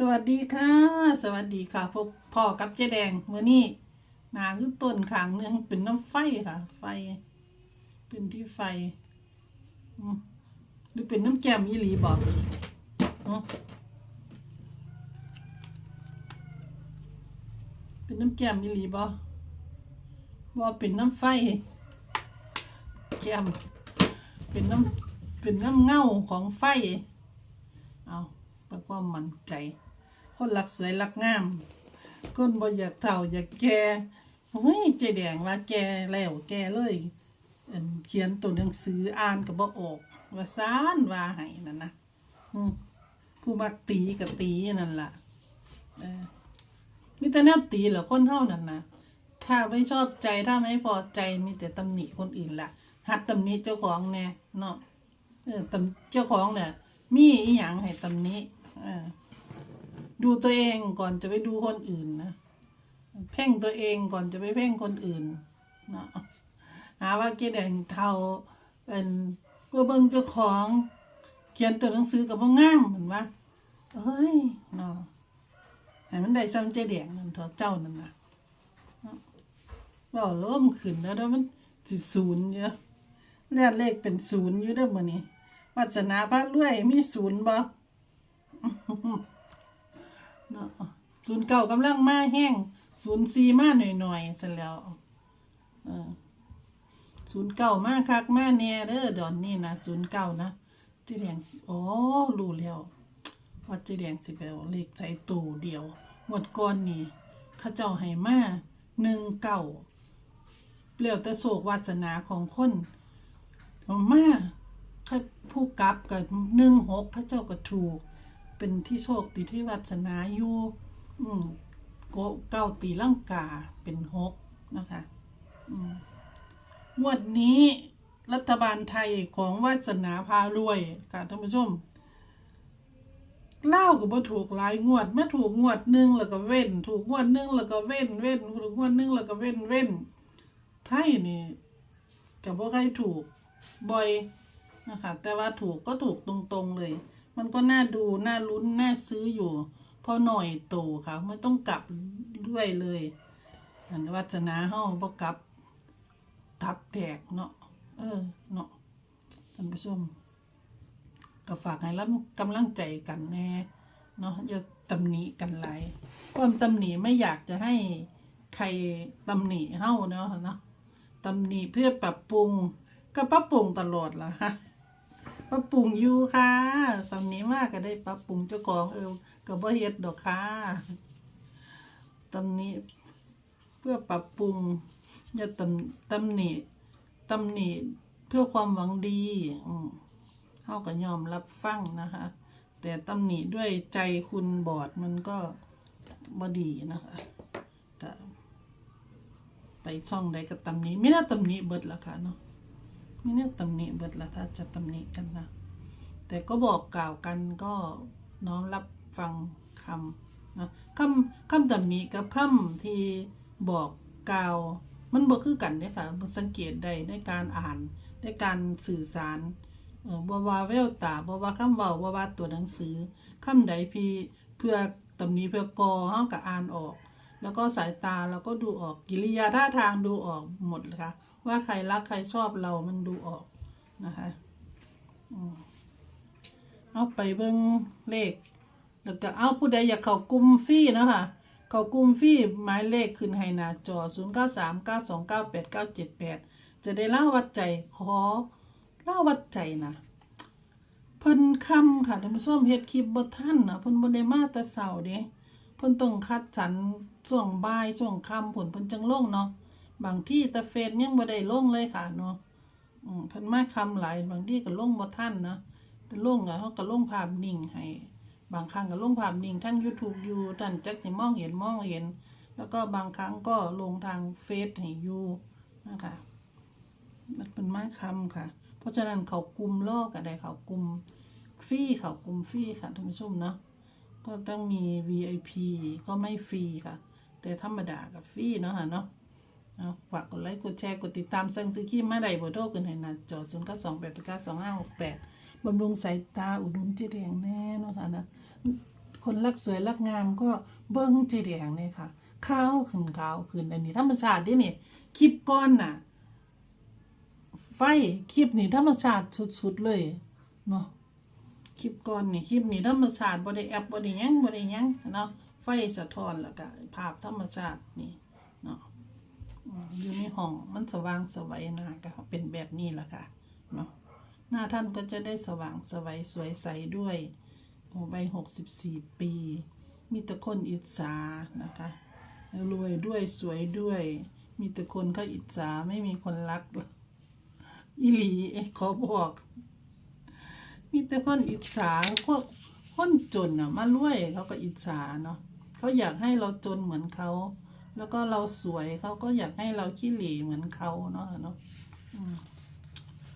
สวัสดีค่ะ สวัสดีค่ะพวกพ่อกับเจ๊แดงวันนี้นาคือต้นขางหนึงเป็นน้ำไฟค่ะ ไฟเป็นที่ไฟหรือเป็นน้ำแกมอีหลีบอกเป็นน้ำแกมอีหลีบอกว่าเป็นน้ำไฟแกมเป็นน้ำเป็นน้ำเงาของไฟเอาเพื่อความมั่นใจ คนรักสวยรักงามคนบ่อยากเฒ่าอยากแก่โอ้ยใจแดงว่าแก่แล้วแก่เลยเขียนตัวหนังสืออ่านก็บ่ออกว่าซานว่าให้นั่นนะผู้มักตีก็ตีนั่นล่ะมีแต่แนวตีเหรอคนเฮานั่นนะถ้าไม่ชอบใจถ้าไม่พอใจมีแต่ตำหนิคนอื่นล่ะ หัดตำหนิเจ้าของแน่เนาะเออตำเจ้าของเนี่ยมีอีหยังให้ตำหนี้เออ ดูตัวเองก่อนจะไปดูคนอื่นนะ เพ่งตัวเองก่อนจะไปเพ่งคนอื่นเนาะหาว่าเกดแดงเทาเป็นเพื่อเบิ่งเจ้าของเขียนตัวหนังสือกับว่างามเหมือนว่าเฮ้ยเนาะให้มันได้ซ้ำเจแดงนั่นเถอเจ้านั่นนะเนาะว่าล้มขึ้นแล้วเด้อมันสิศูนย์เยอะเลียนเลขเป็นศูนย์อยู่ด้อมื้อนี้วัสนาพระรวยมีศูนย์บ่ เนาะศูนย์เก่ากำลังมาแห้งศูนย์สี่มาหน่อยๆซะแล้วศูนย์เก่ามาคักมาแน่เด้อดอนนี่นะศูนย์เก่านะเจ๊แดงอ๋อรู้แล้วว่าเจ๊แดงสิไปเอาเลขใส่ตู้เดียวงวดก่อนนี่ข้าเจ้าให้มาหนึ่งเก่าเปลี่ยวแต่โศกวาสนาของคนมาผู้กับกับหนึ่งหกข้าเจ้าก็ถูก เป็นที่โชคดีที่วัสนาอยู่อืมโกเก้าตีลังกาเป็นหกนะคะงวดนี้รัฐบาลไทยของวาสนาพารวยค่ะท่านผู้ชมเล่าก็บ่ถูกหลายงวดมาถูกงวดหนึ่งแล้วก็เว้น ถูกงวดหนึ่งแล้วก็เว้นเว้นถูกงวดหนึ่งแล้วก็เว้นเว้นไทยนี่กับพวกใครถูกบ่อยนะคะแต่ว่าถูกก็ถูกตรงๆเลย มันก็น่าดูน่าลุ้นน่าซื้ออยู่เพอหน่อยโตค่ะไม่ต้องกลับด้วยเลยอันวัจนาเฮาบ่กลับ ทับแตกเนาะเออเนาะท่านผู้ชมก็ฝากให้รับกำลังใจกันแน่เนาะอย่าตำหนิกันหลายความตำหนิไม่อยากจะให้ใครตำหนิเฮาเนาะเนาะตำหนิเพื่อปรับปรุงก็ปรับปรุงตลอดล่ะฮะ ปรับปรุงอยู่ค่ะตอนนี้ว่าก็ได้ปรับปรุงเจ้าของเออก็บ่เฮ็ดดอกค่ะตอนนี้เพื่อปรับปรุงอย่าตำตำหนิตำหนิเพื่อความหวังดีอืมเฮาก็ยอมรับฟังนะคะ แต่ตำหนิด้วยใจคุณบอดมันก็บ่ดีนะคะแต่ไปช่องใดก็ตำหนิไม่น่าตำหนิเบิดละค่ะเนาะ ม่เนี่ยตำหนิเบิดละถ้าจะตำหนิกันนะ แต่ก็บอกกล่าวกันก็น้อมรับฟังคำนะคำคำตำหนิกับคำที่บอกกล่าว มันบ่คือกันเด้ค่ะมันสังเกตได้ในการอ่านในการสื่อสารบ่ว่าแววตาบ่ว่าคำเว้าบ่ว่าตัวหนังสือคำใดพี่เพื่อตำหนิเพื่อกอเฮาก็อ่านออก แล้วก็สายตาเราก็ดูออกกิริยาท่าทางดูออกหมดเลยค่ะ ว่าใครรักใครชอบเรามันดูออกนะคะอเอาไปเบิ่งเลข แล้วก็เอาผู้ใดอยากเข้ากลุ่มฟรีนะคะเข้ากลุ่มฟรีหมายเลขขึ้นให้หน้าจอ 0 9 3 9 2 9 8 9 7 8 จะได้เล่าวัดใจขอเล่าวัดใจนะเพิ่นคำค่ะท่านผู้ชมเฮ็ดคลิปบ่ทันนะเพิ่นบ่ได้มาแต่เช้าเด้เพิ่นต้องคัดสรรช่วงบ่ายช่วงค่ำผลเพิ่นจังลงเนาะ บางที่ต่เฟซยังบ่ได้ลงเลยค่ะเนาะอืมเพิ่นมาคำหลายบางที่ก็ลงบ่ทันเนาะแต่ลงอะเฮาก็ลงภาพนิ่งให้ บางครั้งก็ลงภาพนิ่งทั้ง YouTube อยู่ท่านจักสิมองเห็นมองเห็น แล้วก็บางครั้งก็ลงทางเฟซให้อยู่นะคะมันเป็นไม้คำค่ะ เพราะฉะนั้นเขากลุ่มลอกอะไรเขากลุ่มฟรีเขากลุ่มฟรีค่ะท่านผู้ชมเนาะก็ต้องมี VIP ก็ไม่ฟรีค่ะ แต่ธรรมดากับฟรีเนาะค่ะเนาะ เอาฝากกดไลค์กดแชร์กดติดตามสั่งซื้อขี้มาได้เบอร์โทรกันให้หน้าจอ0 9 2 8 9 2 5 6 8บำรุงสายตาอุดหนุนเจแดงแน่เนาะค่ะนะคนรักสวยรักงามก็เบิ้งเจแดงเนี่ยค่ะข้าวขึ้นขาวขึ้นอันนี้ธรรมชาติดิเนี่ยคลิปก้อนน่ะ ไฟคลิปนี่ธรรมชาติสุดๆเลยเนาะคลิปก่อนนี่คลิปนี่ธรรมชาติบ่ได้แอปบ่ได้ยังบ่ได้ยังเนาะไฟสะท้อนแล้วก็ภาพธรรมชาตินี่ อยู่ในห้องมันสว่างสวัยนะก็เป็นแบบนี้แหละค่ะเนาะหน้าท่านก็จะได้สว่างสวัยสวยใสด้วยโอ้ใบหกสิบสี่ปี มีแต่คนอิจฉานะคะรวยด้วยสวยด้วย มีแต่คนเขาอิจฉาไม่มีคนรักอีหลีขอบอก มีแต่คนอิจฉาพวกคนจนอะมารวยเขาก็อิจฉาเนาะเขาอยากให้เราจนเหมือนเขา แล้วก็เราสวยเขาก็อยากให้เราขี้เหร่เหมือนเขาเนาะเนาะ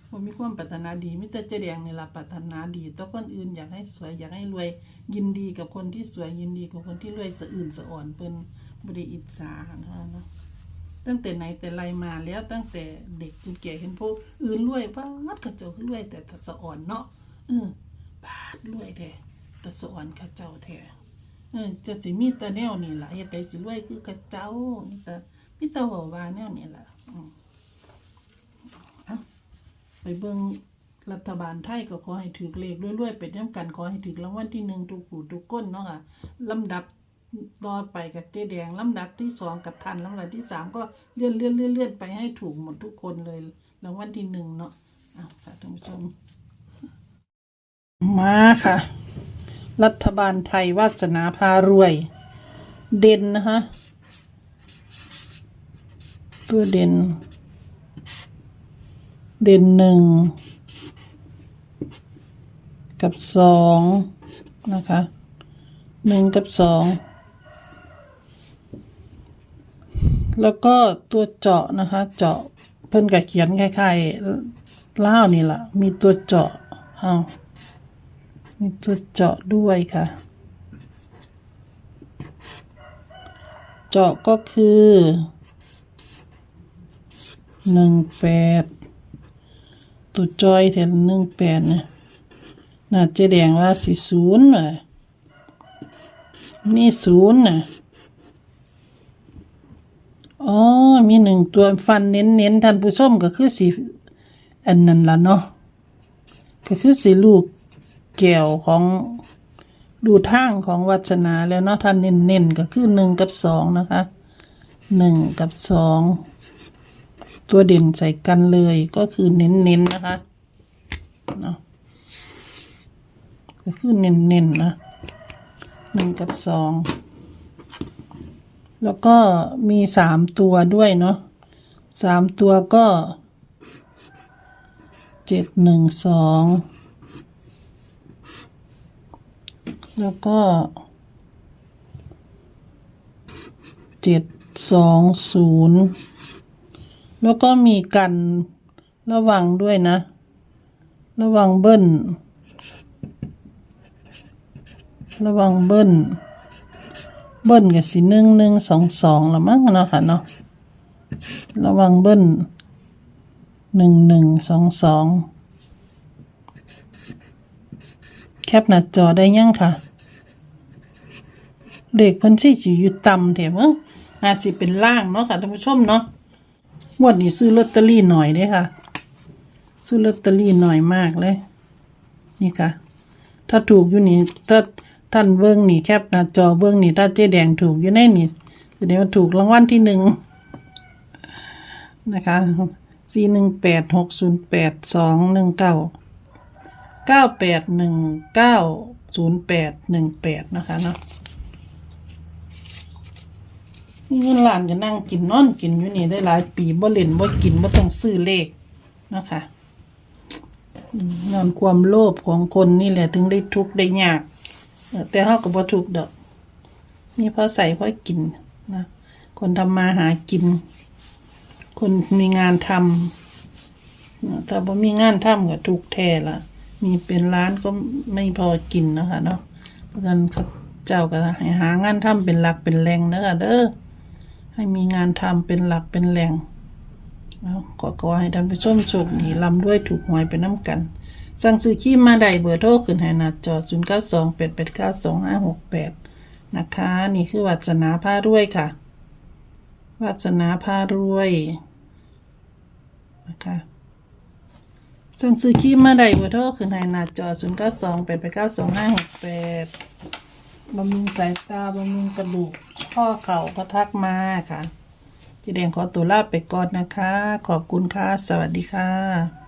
ผมมีความปรารถนาดีมิแต่เจแดงนี่ละปรารถนาดีแตัวคนอื่นอยากให้สวยอยากให้รวยยินดีกับคนที่สวยยินดีกับคนที่รวยสะอื่นสะอ่อนเป็นบริอิจาเนาะเนาะตั้งแต่ไหนแต่ไรมาแล้วตั้งแต่เด็กจนแก่เห็นพวกอื่นรวยป้าดกระเจ้าคือรวยแต่ตะสะอ่อนเนาะเออปาดรวยแท้ตะสะอ่อนเข้าเจ้าแท้ เออจะสิมีแต่แนวนี่ล่ะเฮ็ดได้สิรวยคือเข้าเจ้านี่แต่มีแต่เว้าว่าแนวนี้ล่ะอืมเอาไปเบิ่งรัฐบาลไทยก็ขอให้ถือเลขรวยๆไปนำกันขอให้ถือรางวัลที่หนึ่งทุกผู้ทุกคนเนาะค่ะลำดับต่อไปกับเจ๊แดงลำดับที่สองกับทันลำดับที่สามก็เลื่อนเลื่อนเลื่อนเลื่อนไปให้ถูกหมดทุกคนเลยรางวัลที่หนึ่งเนาะอะค่ะท่านผู้ชมมาค่ะ รัฐบาลไทยวาสนาพารวย เด่นนะคะตัวเด่น เด่นหนึ่งกับสองนะคะหนึ่งกับสองแล้วก็ตัวเจาะนะคะ เจาะเพิ่นก็เขียนคล้ายๆล่านี่แหละมีตัวเจาะอ้าว มีตัวเจาะด้วยค่ะ เจาะก็คือหนึ่งแปดตัวจอยแถวหนึ่งแปดนะน่าจะแดงว่าสี่ศูนย์เลยมีศูนย์น่ะอ๋อ มีหนึ่งตัวฟันเน้นเน้นๆท่านผู้ชมก็คือสีอันนั้นละเนาะก็คือสีลูก แก้วของดูทางของวัจนาแล้วเนาะท่านเน้นๆก็คือหนึ่งกับสองนะคะหนึ่งกับสองตัวเด่นใส่กันเลยก็คือเน้นเน้นๆนะคะเนาะก็คือเน้นเน้นๆนะหนึ่งกับสองแล้วก็มีสามตัวด้วยเนาะสามตัวก็เจ็ดหนึ่งสอง แล้วก็เจ็ดสองศูนย์แล้วก็มีกันระวังด้วยนะ ระวังเบิ้ล ระวังเบิ้ล เบิ้ลกับสีหนึ่งหนึ่งสองสองละมั้งเนาะค่ะเนาะระวังเบิ้ลหนึ่งหนึ่งสองสองแคปหน้าจอได้ยังค่ะ เลขเพันที่สิอยู่ต่ำเถอะมั้งอาจสิเป็นล่างเนาะค่ะท่านผู้ชมเนาะวดนี้ซื้อลอตเตอรี่หน่อยเด้ค่ะ ซื้อลอตเตอรี่หน่อยมากเลย นี่ค่ะ ถ้าถูกอยู่นี่ถ้าท่านเบิ้องนี่แคปหน้าจอเบิ้องนี่ถ้าเจ๊แดงถูกอยู่ในนี่แสดงว่าถูกรางวัลที่หนึ่งนะคะสี่หนึ่งแปดหกศูนย์แปดสองหนึ่งเก้าเก้าแปดหนึ่งเก้าศูนย์แปดหนึ่งแปดนะคะเนาะ นี่เงินล้านก็นั่งกินนอนกินอยู่นี่ได้หลายปีบ่เล่นบ่กินบ่ต้องซื้อเลขนะคะงานความโลภของคนนี่แหละถึงได้ทุกข์ได้ยาก แต่เขาก็บ่ทุกข์ดอก นี่พอใส่พอกินนะคนทำมาหากิน คนมีงานทำถ้าบ่มีงานทำก็ทุกข์แท้ละมีเป็นร้านก็ไม่พอกินนะคะเนาะเพราะฉะนั้นเขาเจ้าก็หางานทำเป็นหลักเป็นแหล่งนะคะเด้อ ให้มีงานทำเป็นหลักเป็นแหล่งแล้วก็ขอให้ท่านผู้ชมโชคดีลำด้วยถูกหวยไปน้ำกัน สั่งซื้อครีมมาได้เบอร์โทรขึ้นให้หน้าจอ 0928892568 นะคะ นี่คือวัสนาผ้ารวยค่ะ วัสนาผ้ารวยนะคะสั่งซื้อครีมมาได้เบอร์โทรขึ้นให้หน้าจอ 0928892568 บำรุงสายตาบำรุงกระดูก ข้อเข่าก็ทักมาค่ะจีแดงขอตัวลาไปก่อนนะคะ ขอบคุณค่ะ สวัสดีค่ะ